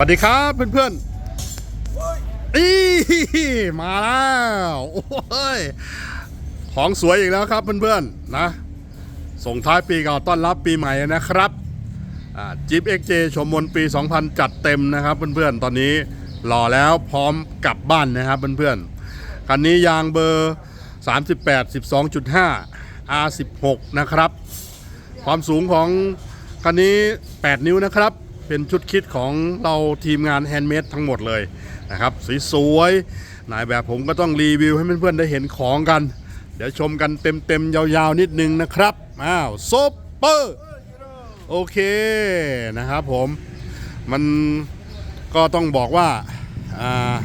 สวัสดีครับเพื่อนๆอีมาแล้วโอ้ยของสวยอีกแล้วครับเพื่อนๆนะ ส่งท้ายปีเก่าต้อนรับปีใหม่นะครับจิ๊บเอ็กเจชมมนปี 2000 จัดเต็มนะครับเพื่อนๆ ตอนนี้หล่อแล้วพร้อมกลับบ้านนะครับเพื่อนๆ คันนี้ยางเบอร์ 38 12.5 R16 นะครับ ความสูงของคันนี้ 8 นิ้วนะครับ เป็นชุดคิดของเราทีมงานแฮนด์เมดทั้งหมดเลยนะครับสวยๆนายแบบผมก็ต้องรีวิวให้เพื่อนๆได้เห็นของกัน เดี๋ยวชมกันเต็มๆ ยาวๆ นิดนึงนะครับ อ้าวซปเปอร์โอเคนะครับผมมันก็ต้องบอกว่าา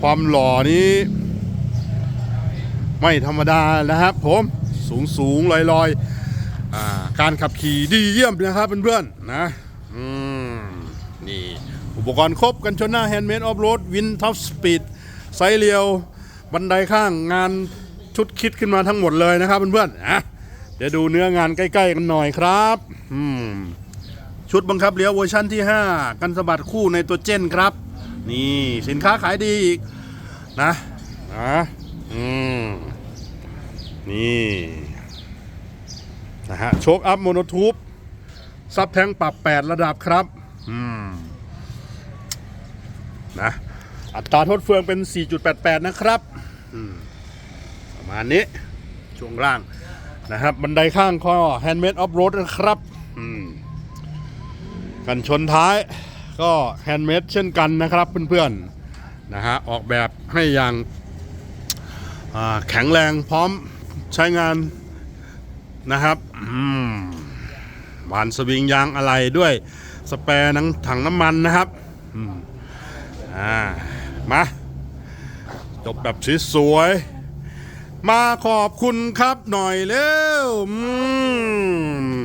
ความหล่อนี้ ไม่ธรรมดานะครับผมสูงสูงลอยลอยๆอาการขับขี่ดีเยี่ยมนะครับเพื่อนๆนะ อืม นี่ อุปกรณ์ครบกันชนหน้าแฮนด์เมดออฟโรดวินท็อปสปีดไซเรียว บันไดข้างงานชุดคิดขึ้นมาทั้งหมดเลยนะครับเพื่อนๆอะเดี๋ยวดูเนื้องานใกล้ ๆ กันหน่อยครับ อืม ชุดบังคับเลี้ยวเวอร์ชั่นที่ 5 กันสะบัดคู่ในตัวเจนครับ นี่สินค้าขายดีอีกนะนะอืม นี่นะฮะโชคอัพโมโนทูบ ซับแทงปรับ 8 ระดับครับนะอัตราทษเฟืองเป็น 4.88 นะครับประมาณนี้ ช่วงล่างนะครับ บันไดข้างข้อ Handmade Off Road นะครับกันชนท้ายก็ Handmade เช่นกันนะครับเพื่อนๆนะฮะออกแบบให้อย่างาแข็งแรงพร้อมใช้งานนะครับ อืม วานสวิงยางอะไรด้วยสแปร์นังถังน้ำมันนะครับอ่ามาจบแบบสวยๆมาขอบคุณครับหน่อยเร็วอืม